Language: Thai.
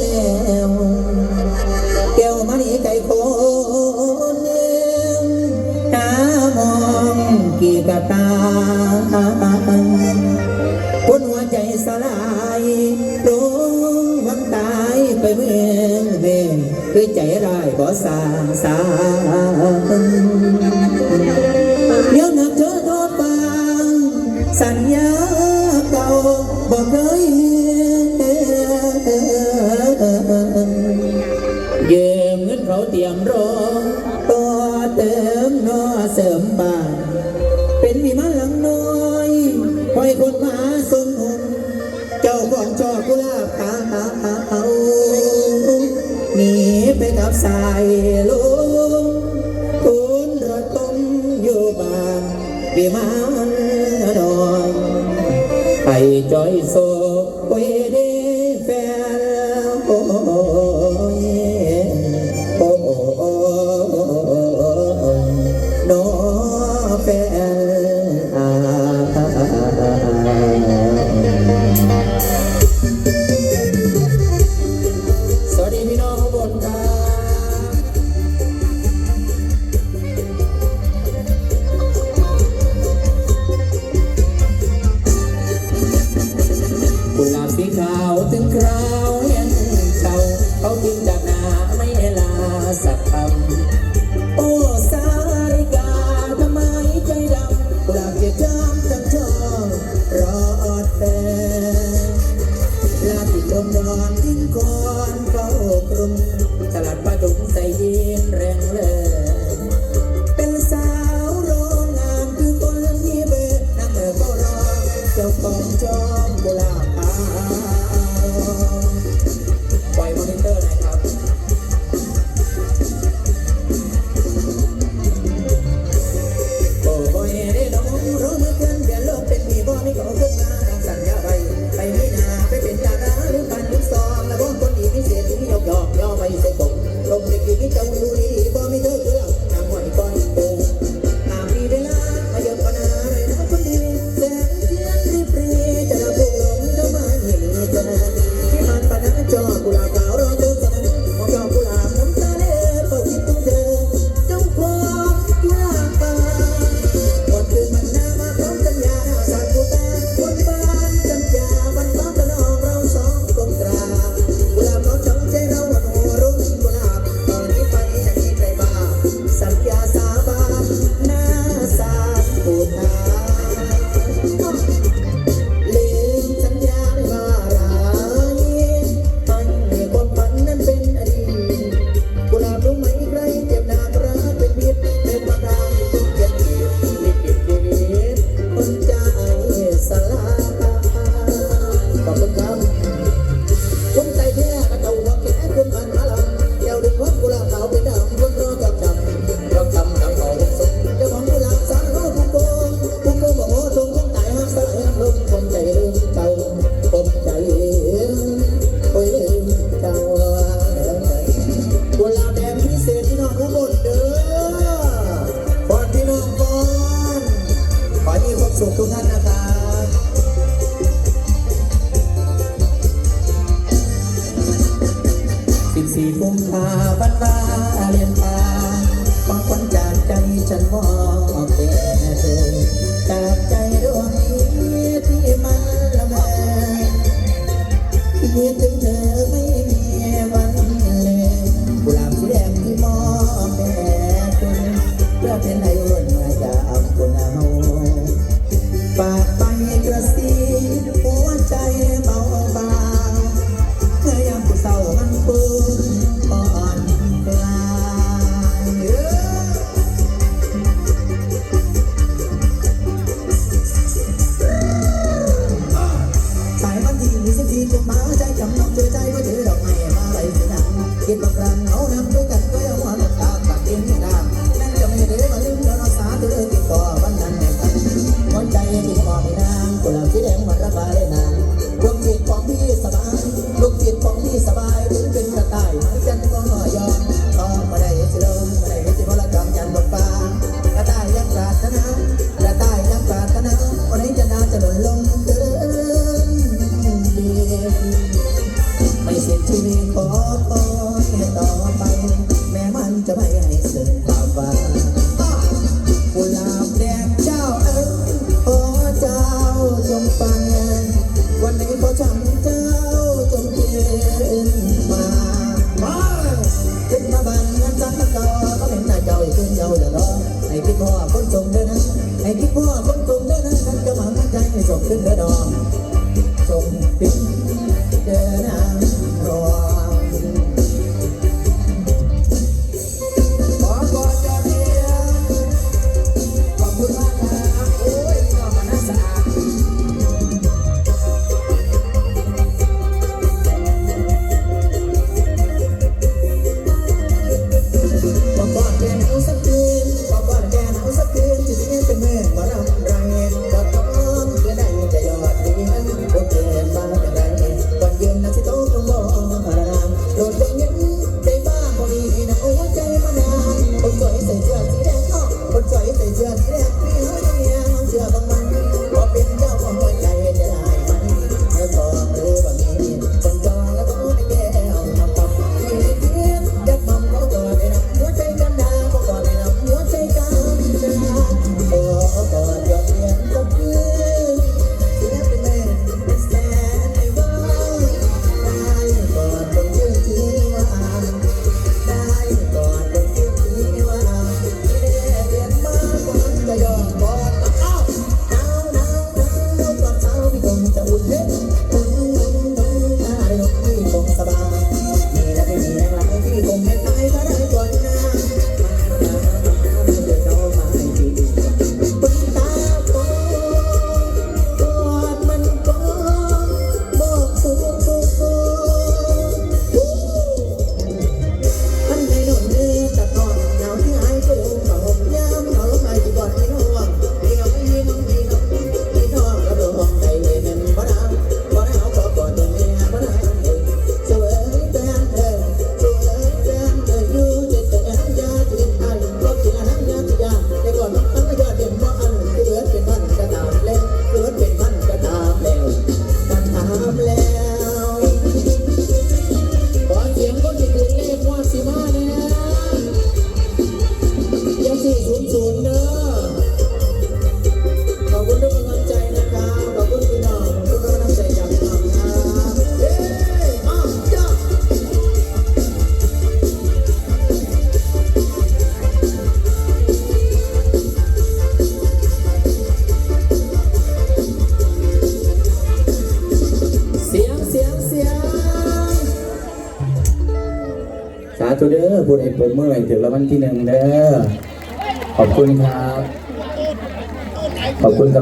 แล้วแก้วมณีไก่โคนเนียมองกี่กตาปนหัวใจสลายร้วันตายไปเมืองเวงคือใจรบ่สาสาเดียวนักเจอทอฟังสัญญาเก่าบอก ยืมเงินเขาเตรียมรอต่อเติมนอเสริมบ้านเป็นมีมาหลังน้อยคอยคนมาสมหงเจ้าของจอกุลาบขาเอาหนีไปกับสายลมคุณระตมอยู่บ้านวิมานน้อยไปจอยโซ สี่กุมภาบ้านมาเรียนมาบางคนจากใจฉันว่า มาใจจำนองด้วยใจว่าถือดอกไม้มาไว้นังคิดบากครั้ง ชีวิตขอต้อนต่อไป แม้มันจะไม่ให้เสื่อ 得劲儿啊得劲我转移得劲儿啊得劲 ธุเด้อผู้ใดผมเมื่อยถึงละวันที่หนึ่งเด้อขอบคุณครับ ขอบคุณครับ